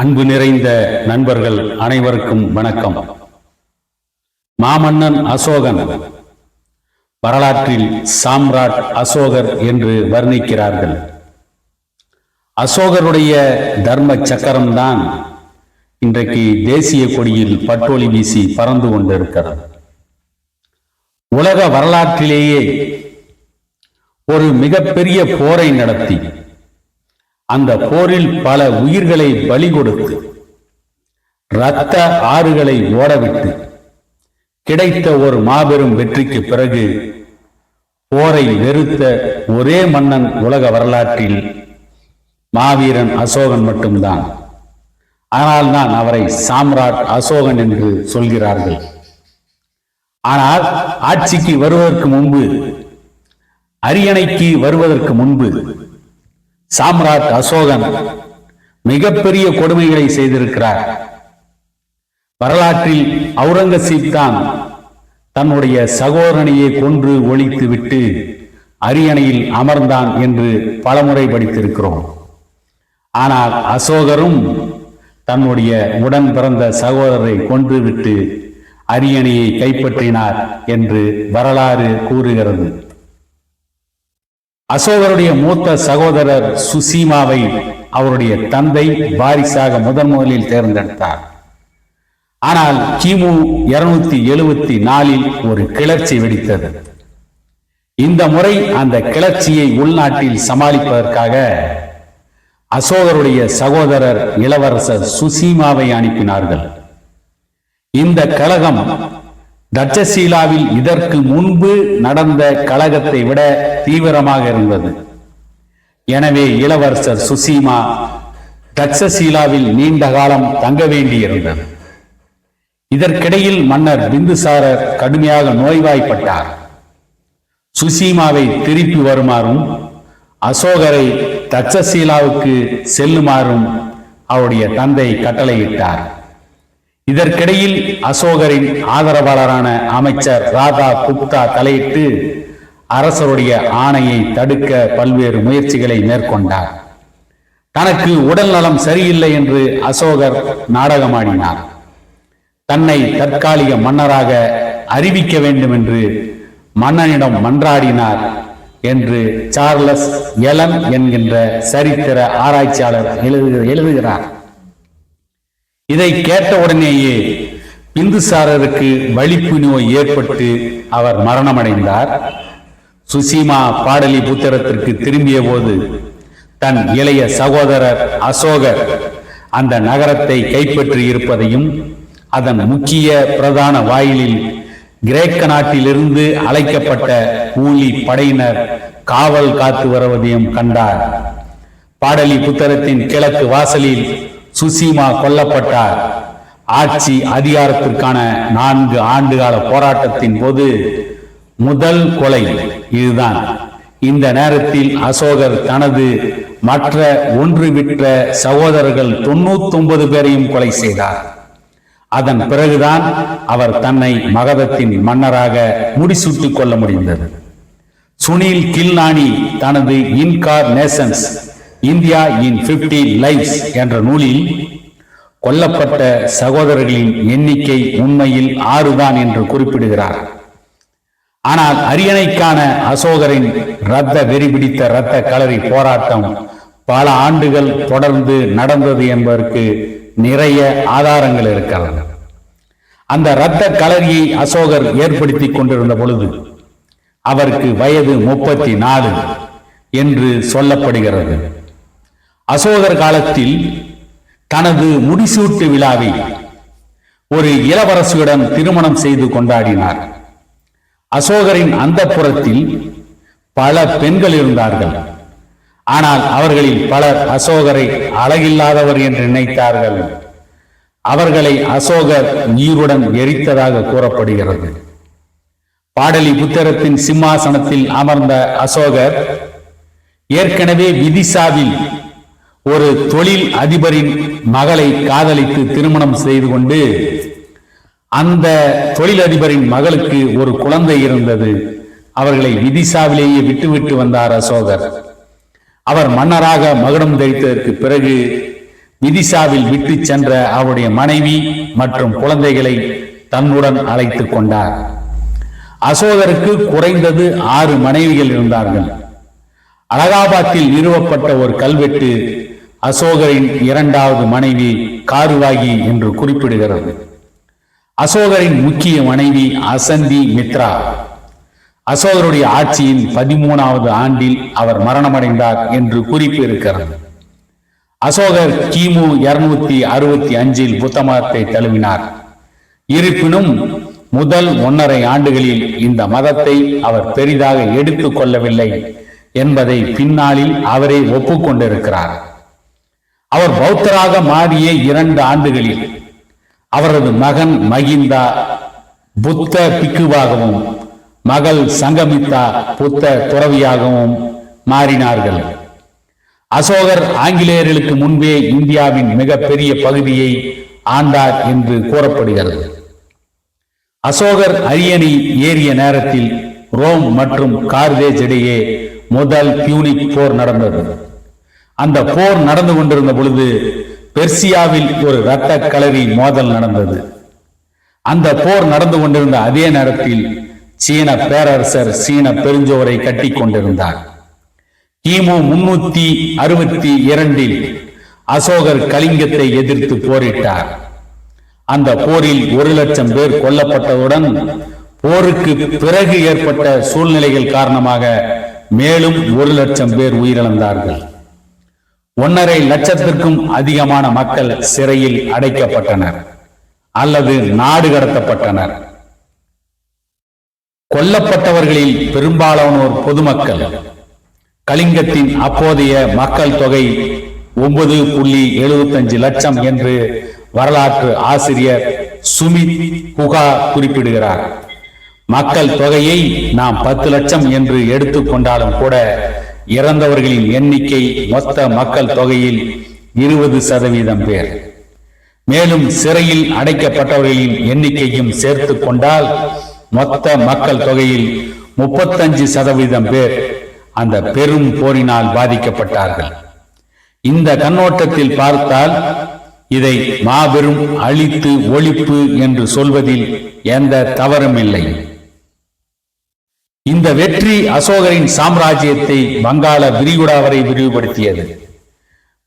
அன்பு நிறைந்த நண்பர்கள் அனைவருக்கும் வணக்கம். மாமன்னன் அசோகன். வரலாற்றில் சாம்ராட் அசோகர் என்று வர்ணிக்கிறார்கள். அசோகருடைய தர்ம சக்கரம்தான் இன்றைக்கு தேசிய கொடியில் பட்டோலி வீசி பறந்து கொண்டிருக்கிறது. உலக வரலாற்றிலேயே ஒரு மிகப்பெரிய போரை நடத்தி அந்த போரில் பல உயிர்களை பலி கொடுத்து இரத்த ஆறுகளை ஓடவிட்டு கிடைத்த ஒரு மாபெரும் வெற்றிக்கு பிறகு போரை வெறுத்த ஒரே மன்னன் உலக வரலாற்றில் மாவீரன் அசோகன் மட்டும்தான். ஆனால் தான் அவரை சாம்ராட் அசோகன் என்று சொல்கிறார்கள். ஆனால் ஆட்சிக்கு வருவதற்கு முன்பு அரியணைக்கு வருவதற்கு முன்பு சாம்ராட் அசோகன் மிகப்பெரிய கொடுமைகளை செய்திருக்கிறார். வரலாற்றில் அவுரங்கசீப் தான் தன்னுடைய சகோதரனையை கொன்று ஒழித்து விட்டு அரியணையில் அமர்ந்தான் என்று பலமுறை படித்திருக்கிறோம். ஆனால் அசோகரும் தன்னுடைய உடன் பிறந்த சகோதரரை கொன்றுவிட்டு அரியணையை கைப்பற்றினார் என்று வரலாறு கூறுகிறது. அசோகருடைய மூத்த சகோதரர் சுசீமாவை அவருடைய தந்தை வாரிசாக முதன் முதலில் தேர்ந்தெடுத்தார். ஆனால் கிமு இருநூத்தி எழுபத்தி நாலில் ஒரு கிளர்ச்சி வெடித்தது. இந்த முறை அந்த கிளர்ச்சியை உள்நாட்டில் சமாளிப்பதற்காக அசோகருடைய சகோதரர் இளவரசர் சுசீமாவை அனுப்பினார்கள். இந்த கழகம் தட்சசீலாவில் இதற்கு முன்பு நடந்த கழகத்தை விட தீவிரமாக இருந்தது. எனவே இளவரசர் சுசீமா தட்சசீலாவில் நீண்ட காலம் தங்க வேண்டியிருந்தது. இதற்கிடையில் மன்னர் பிந்துசாரர் கடுமையாக நோய்வாய்ப்பட்டார். சுசீமாவை திருப்பி வருமாறும் அசோகரை தட்சசீலாவுக்கு செல்லுமாறும் அவருடைய தந்தை கட்டளையிட்டார். இதற்கிடையில் அசோகரின் ஆதரவாளரான அமைச்சர் ராதா குப்தா தலையிட்டு அரசருடைய ஆணையை தடுக்க பல்வேறு முயற்சிகளை மேற்கொண்டார். தனக்கு உடல் நலம் சரியில்லை என்று அசோகர் நாடகமாடினார். தன்னை தற்காலிக மன்னராக அறிவிக்க வேண்டும் என்று மன்னனிடம் மன்றாடினார் என்று சார்லஸ் எலன் என்கின்ற சரித்திர ஆராய்ச்சியாளர் எழுதுகிறார். இதை கேட்ட உடனேயே பிந்துசாரருக்கு வலிப்பு நோய் ஏற்பட்டு அவர் மரணமடைந்தார். சுசீமா பாடலி புத்திரத்திற்கு திரும்பிய போது தன் இளைய சகோதரர் அசோகர் அந்த நகரத்தை கைப்பற்றி இருப்பதையும் அதன் முக்கிய பிரதான வாயிலில் கிரேக்க நாட்டிலிருந்து அழைக்கப்பட்ட கூலி படையினர் காவல் காத்து வருவதையும் கண்டார். பாடலி புத்தரத்தின் கிழக்கு வாசலில் சுசீமா கொல்லப்பட்டார். ஆட்சி அதிகாரத்திற்கான நான்கு ஆண்டுகால போராட்டத்தின் போது முதல் கொலை இதுதான். இந்த நேரத்தில் அசோகர் தனது மற்ற ஒன்று விற்ற சகோதரர்கள் தொண்ணூத்தி ஒன்பது பேரையும் கொலை செய்தார். அதன் பிறகுதான் அவர் தன்னை மகதத்தின் மன்னராக முடிசூட்டிக் கொள்ள முடிந்தது. சுனில் கில்நாணி தனது incarnations India in fifty lives என்ற நூலில் கொல்லப்பட்ட சகோதரர்களின் எண்ணிக்கை உண்மையில் ஆறுதான் என்று குறிப்பிடுகிறார். ஆனால் அரியணைக்கான அசோகரின் இரத்த வெறி பிடித்த இரத்த களரி போராட்டம் பல ஆண்டுகள் தொடர்ந்து நடந்தது என்பதற்கு நிறைய ஆதாரங்கள் இருக்கிறது. அந்த இரத்த களரியை அசோகர் ஏற்படுத்தி கொண்டிருந்த பொழுது அவருக்கு வயது முப்பத்தி நாலு என்று சொல்லப்படுகிறது. அசோகர் காலத்தில் தனது முடிசூட்டு விழாவை ஒரு இளவரசியுடன் திருமணம் செய்து கொண்டாடினார். அசோகரின் அந்த புறத்தில் பல பெண்கள் இருந்தார்கள். ஆனால் அவர்களில் பலர் அசோகரை அழகில்லாதவர் என்று நினைத்தார்கள். அவர்களை அசோகர் நீருடன் எரித்ததாக கூறப்படுகிறது. பாடலி புத்தரத்தின் சிம்மாசனத்தில் அமர்ந்த அசோகர் ஏற்கனவே விதிசாவில் ஒரு தொழில் அதிபரின் மகளை காதலித்து திருமணம் செய்து கொண்டு அந்த தொழிலதிபரின் மகளுக்கு ஒரு குழந்தை இருந்தது. அவர்களை விதிசாவிலேயே விட்டுவிட்டு வந்தார் அசோகர். அவர் மன்னராக மகுடம் தரித்ததற்கு பிறகு விதிசாவில் விட்டு சென்ற அவருடைய மனைவி மற்றும் குழந்தைகளை தன்னுடன் அழைத்துக் கொண்டார். அசோகருக்கு குறைந்தது ஆறு மனைவிகள் இருந்தார்கள். அலகாபாத்தில் நிறுவப்பட்ட ஒரு கல்வெட்டு அசோகரின் இரண்டாவது மனைவி காருவாகி என்று குறிப்பிடுகிறது. அசோகரின் முக்கிய மனைவி அசந்தி மித்ரா. அசோகருடைய ஆட்சியின் பதிமூணாவது ஆண்டில் அவர் மரணமடைந்தார் என்று குறிப்பு இருக்கிறது அசோகர் கிமு இருநூத்தி அறுபத்தி அஞ்சில் புத்த மதத்தை தழுவினார். இருப்பினும் முதல் ஒன்றரை ஆண்டுகளில் இந்த மதத்தை அவர் பெரிதாக எடுத்துக் கொள்ளவில்லை என்பதை பின்னாளில் அவரே ஒப்புக்கொண்டிருக்கிறார். அவர் பௌத்தராக மாறிய இரண்டு ஆண்டுகளில் அவரது மகன் மகிந்தா புத்த பிக்குவாகவும் மகள் சங்கமித்தா புத்த துறவியாகவும் மாறினார்கள். அசோகர் ஆங்கிலேயர்களுக்கு முன்பே இந்தியாவின் மிகப்பெரிய பகுதியை ஆண்டார் என்று கூறப்படுகிறது. அசோகர் அரியணை ஏறிய நேரத்தில் ரோம் மற்றும் கார்தேஜ் இடையே முதல் பியூனிக் போர் நடந்தது. அந்த போர் நடந்து கொண்டிருந்த பொழுது பெர்சியாவில் ஒரு இரத்த கலரி மோதல் நடந்தது. அந்த போர் நடந்து கொண்டிருந்த அதே நேரத்தில் சீன பேரரசர் சீன பெருஞ்சோரை கட்டி கொண்டிருந்தார். கிமு முன்னூத்தி அறுபத்தி இரண்டில் அசோகர் கலிங்கத்தை எதிர்த்து போரிட்டார். அந்த போரில் ஒரு லட்சம் பேர் கொல்லப்பட்டதுடன் போருக்கு பிறகு ஏற்பட்ட சூழ்நிலைகள் காரணமாக மேலும் ஒரு லட்சம் பேர் உயிரிழந்தார்கள். ஒன்னரை லட்சத்திற்கும் அதிகமான மக்கள் சிறையில் அடைக்கப்பட்டனர் அல்லது நாடு கடத்தப்பட்டனர். கொல்லப்பட்டவர்களில் பெரும்பாலானோர் பொதுமக்கள். கலிங்கத்தின் அப்போதைய மக்கள் தொகை ஒன்பது புள்ளி எழுபத்தஞ்சு லட்சம் என்று வரலாற்று ஆசிரியர் சுமித் குகா குறிப்பிடுகிறார். மக்கள் தொகையை நாம் பத்து லட்சம் என்று எடுத்துக்கொண்டாலும் கூட இறந்தவர்களின் எண்ணிக்கை மொத்த மக்கள் தொகையில் இருபது சதவீதம் பேர். மேலும் சிறையில் அடைக்கப்பட்டவர்களின் எண்ணிக்கையும் சேர்த்து கொண்டால் மொத்த மக்கள் தொகையில் முப்பத்தஞ்சு சதவீதம் பேர் அந்த பெரும் போரினால் பாதிக்கப்பட்டார்கள். இந்த கண்ணோட்டத்தில் பார்த்தால் இதை மாபெரும் அழித்து ஒழிப்பு என்று சொல்வதில் எந்த தவறும் இல்லை. இந்த வெற்றி அசோகரின் சாம்ராஜ்யத்தை வங்காள விரிகுடா வரை விரிவுபடுத்தியது.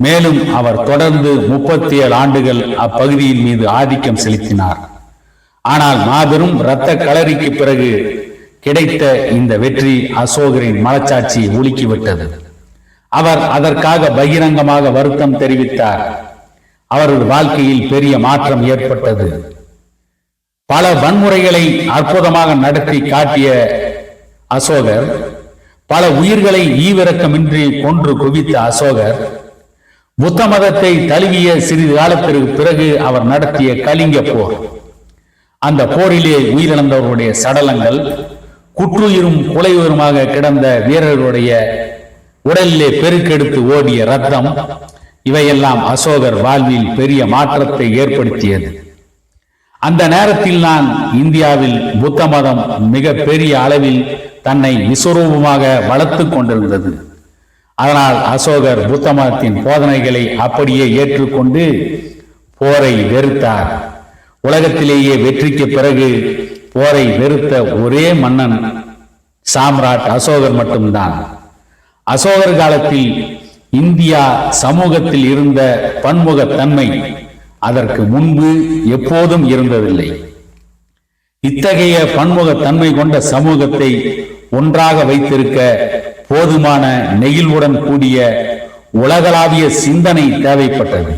மேலும் அவர் தொடர்ந்து முப்பத்தி ஏழு ஆண்டுகள் அப்பகுதியின் மீது ஆதிக்கம் செலுத்தினார். ஆனால் மாபெரும் இரத்த களரிக்கு பிறகு கிடைத்த இந்த வெற்றி அசோகரின் மனச்சாட்சியை உலுக்கிவிட்டது அவர் அதற்காக பகிரங்கமாக வருத்தம் தெரிவித்தார். அவரது வாழ்க்கையில் பெரிய மாற்றம் ஏற்பட்டது. பல வன்முறைகளை அற்புதமாக நடத்தி காட்டிய அசோகர் பல உயிர்களை ஈவிரக்கமின்றி கொன்று குவித்த அசோகர் புத்த மதத்தை தழுவிய சிறிது காலத்திற்கு பிறகு அவர் நடத்திய கலிங்க போர். அந்த போரிலே உயிரிழந்தவர்களுடைய சடலங்கள் குற்றுயிரும் குலையுயிருமாக கிடந்த வீரர்களுடைய உடலிலே பெருக்கெடுத்து ஓடிய ரத்தம் இவையெல்லாம் அசோகர் வாழ்வில் பெரிய மாற்றத்தை ஏற்படுத்தியது. அந்த நேரத்தில் நான் இந்தியாவில் புத்த மதம் மிக பெரிய அளவில் தன்னை விஸ்வரூபமாக வளர்த்து கொண்டிருந்தது. அதனால் அசோகர் புத்த மதத்தின் போதனைகளை அப்படியே ஏற்றுக்கொண்டு போரை வெறுத்தார். உலகத்திலேயே வெற்றிக்கு பிறகு போரை வெறுத்த ஒரே மன்னன் சாம்ராட் அசோகர் மட்டும்தான். அசோகர் காலத்தில் இந்தியா சமூகத்தில் இருந்த பன்முகத்தன்மை அதற்கு முன்பு எப்போதும் இருந்ததில்லை. இத்தகைய பன்முகத்தன்மை கொண்ட சமூகத்தை ஒன்றாக வைத்திருக்க போதுமான நெகிழ்வுடன் கூடிய உலகளாவிய சிந்தனை தேவைப்பட்டது.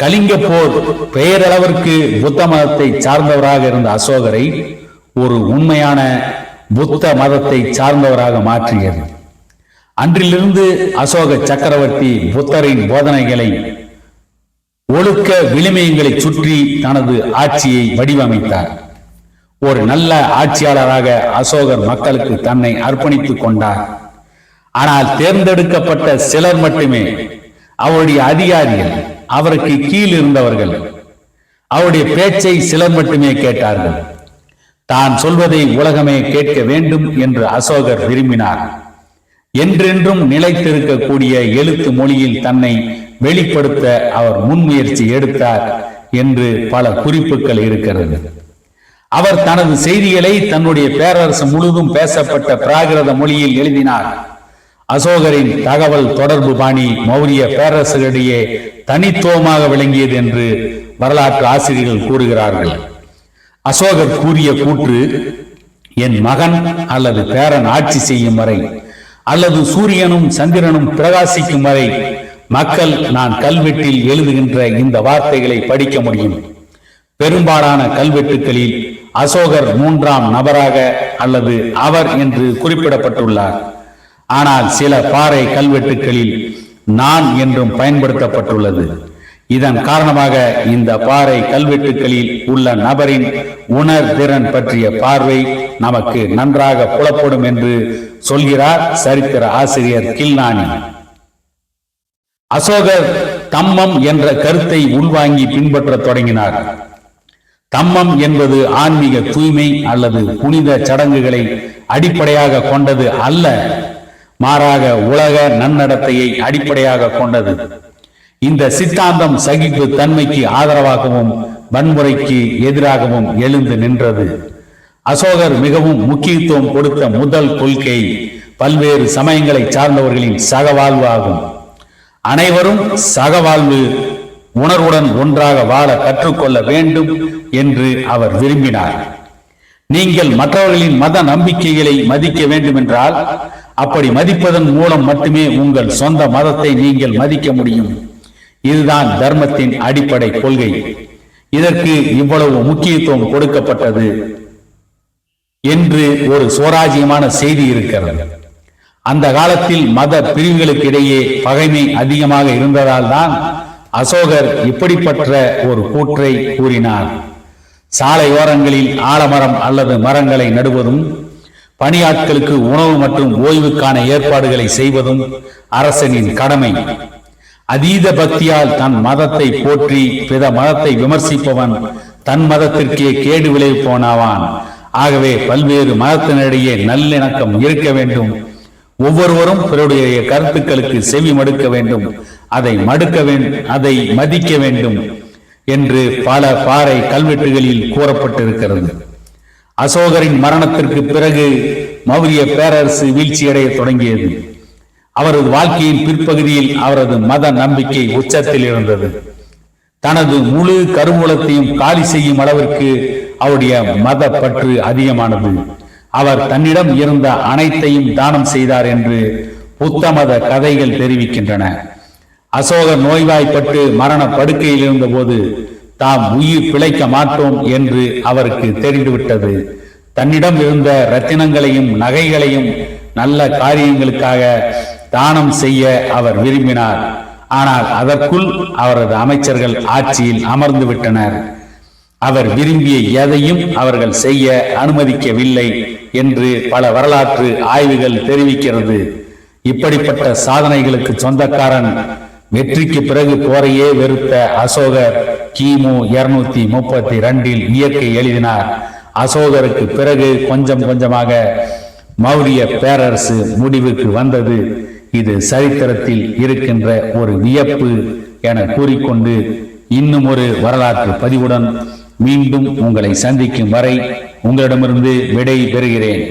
கலிங்க போர் பெயரளவிற்கு புத்த மதத்தை சார்ந்தவராக இருந்த அசோகரை ஒரு உண்மையான புத்த மதத்தை சார்ந்தவராக மாற்றியது. அன்றிலிருந்து அசோக சக்கரவர்த்தி புத்தரின் போதனைகளை ஒழுக்க விளிமயங்களை சுற்றி தனது ஆட்சியை வடிவமைத்தார். ஒரு நல்ல ஆட்சியாளராக அசோகர் மக்களுக்கு தன்னை அர்ப்பணித்துக் கொண்டார். ஆனால் தேர்ந்தெடுக்கப்பட்ட சிலர் மட்டுமே அவருடைய அதிகாரிகள் அவருக்கு கீழ் இருந்தவர்கள் அவருடைய பேச்சை சிலர் மட்டுமே கேட்டார்கள். தான் சொல்வதை உலகமே கேட்க வேண்டும் என்று அசோகர் விரும்பினார். என்றென்றும் நிலைத்திருக்கக்கூடிய எழுத்து மொழியில் தன்னை வெளிப்படுத்த அவர் முன்முயற்சி எடுத்தார் என்று பல குறிப்புகள் இருக்கிறது. அவர் தனது செய்திகளை தன்னுடைய பேரரசு முழுதும் பேசப்பட்ட பிராகிருத மொழியில் எழுதினார். அசோகரின் தகவல் தொடர்பு பாணி மௌரிய பேரரசுகளிடையே தனித்துவமாக விளங்கியது என்று வரலாற்று ஆசிரியர்கள் கூறுகிறார்கள். அசோகர் கூறிய கூற்று என் மகன் அல்லது பேரன் ஆட்சி செய்யும் வரை அல்லது சூரியனும் சந்திரனும் பிரகாசிக்கும் வரை மக்கள் நான் கல்வெட்டில் எழுதுகின்ற இந்த வார்த்தைகளை படிக்க முடியும். பெரும்பாலான கல்வெட்டுகளில் அசோகர் மூன்றாம் நபராக அல்லது அவர் என்று குறிப்பிடப்பட்டுள்ளார். ஆனால் சில பாறை கல்வெட்டுகளில் நான் என்றும் பயன்படுத்தப்பட்டுள்ளது. இதன் காரணமாக இந்த பாறை கல்வெட்டுகளில் உள்ள நபரின் உணர்திறன் பற்றிய பார்வை நமக்கு நன்றாக புலப்படும் என்று சொல்கிறார் சரித்திர ஆசிரியர் கில்னானி அசோகர் தம்மம் என்ற கருத்தை உள்வாங்கி பின்பற்றத் தொடங்கினார். தம்மம் என்பது ஆன்மீக தூய்மை அல்லது புனித சடங்குகளை அடிப்படையாக கொண்டது அல்ல. மாறாக உலக நன்னடத்தையை அடிப்படையாக கொண்டது. இந்த சித்தாந்தம் சகிப்பு தன்மைக்கு ஆதரவாகவும் வன்முறைக்கு எதிராகவும் எழுந்து நின்றது. அசோகர் மிகவும் முக்கியத்துவம் கொடுத்த முதல் கொள்கை பல்வேறு சமயங்களை சார்ந்தவர்களின் சகவாழ்வு ஆகும். அனைவரும் சகவாழ்வு உணர்வுடன் ஒன்றாக வாழ கற்றுக்கொள்ள வேண்டும். என்று அவர் விரும்பினார். நீங்கள் மற்றவர்களின் மத நம்பிக்கைகளை மதிக்க வேண்டும் என்றால் அப்படி மதிப்பதன் மூலம் மட்டுமே உங்கள் சொந்த மதத்தை நீங்கள் மதிக்க முடியும். இதுதான் தர்மத்தின் அடிப்படை கொள்கை. இதற்கு இவ்வளவு முக்கியத்துவம் கொடுக்கப்பட்டது என்று ஒரு சுவராஜ்யமான செய்தி இருக்கிறது. அந்த காலத்தில் மத பிரிவுகளுக்கு இடையே பகைமை அதிகமாக இருந்ததால் தான் அசோகர் இப்படிப்பட்ட ஒரு கூற்றை கூறினார். சாலையோரங்களில் ஆலமரம் அல்லது மரங்களை நடுவதும் பணியாட்களுக்கு உணவு மற்றும் ஓய்வுக்கான ஏற்பாடுகளை செய்வதும் அரசனின் கடமை. அதீத பக்தியால் தன் மதத்தை போற்றி பிற மதத்தை விமர்சிப்பவன் தன் மதத்திற்கே கேடு விளைவிப்பவனாவான். ஆகவே பல்வேறு மதத்தினிடையே நல்லிணக்கம் இருக்க வேண்டும். ஒவ்வொருவரும் பிறருடைய கருத்துக்களுக்கு செவி மடுக்க வேண்டும். அதை மடுக்க வேண்டும் அதை மதிக்க வேண்டும். என்று பல பாறை கல்வெட்டுகளில் கூறப்பட்டிருக்கிறது. அசோகரின் மரணத்திற்கு பிறகு மௌரிய பேரரசு வீழ்ச்சியடைய தொடங்கியது. அவரது வாழ்க்கையின் பிற்பகுதியில் அவரது மத நம்பிக்கை உச்சத்தில் இருந்தது. தனது முழு கருமூலத்தையும் காலி செய்யும் அளவிற்கு அவருடைய மத பற்று அதிகமானது. அவர் தன்னிடம் இருந்த அனைத்தையும் தானம் செய்தார் என்று புத்த மத கதைகள் தெரிவிக்கின்றன. அசோகர் நோய்வாய்ப்பட்டு மரண படுக்கையில் இருந்தபோது தாம் உயிர் பிழைக்க மாட்டோம் என்று அவருக்கு தெரிந்துவிட்டது. தன்னிடம் இருந்த ரத்தினங்களையும் நகைகளையும் நல்ல காரியங்களுக்காக தானம் செய்ய அவர் விரும்பினார். ஆனால் அதற்குள் அவரது அமைச்சர்கள் ஆட்சியில் அமர்ந்து விட்டனர். அவர் விரும்பிய எதையும் அவர்கள் செய்ய அனுமதிக்கவில்லை என்று பல வரலாற்று ஆய்வுகள் தெரிவிக்கிறது. இப்படிப்பட்ட சாதனைகளுக்கு சொந்தக்காரன் வெற்றிக்கு பிறகு போரையே வெறுத்த அசோகர் கிமு இருநூத்தி முப்பத்தி ரெண்டில் இயற்கை எழுதினார். அசோகருக்கு பிறகு கொஞ்சம் கொஞ்சமாக மௌரிய பேரரசு முடிவுக்கு வந்தது. இது சரித்திரத்தில் இருக்கின்ற ஒரு வியப்பு என கூறிக்கொண்டு இன்னும் ஒரு வரலாற்று பதிவுடன் மீண்டும் உங்களை சந்திக்கும் வரை உங்களிடமிருந்து விடை பெறுகிறேன்.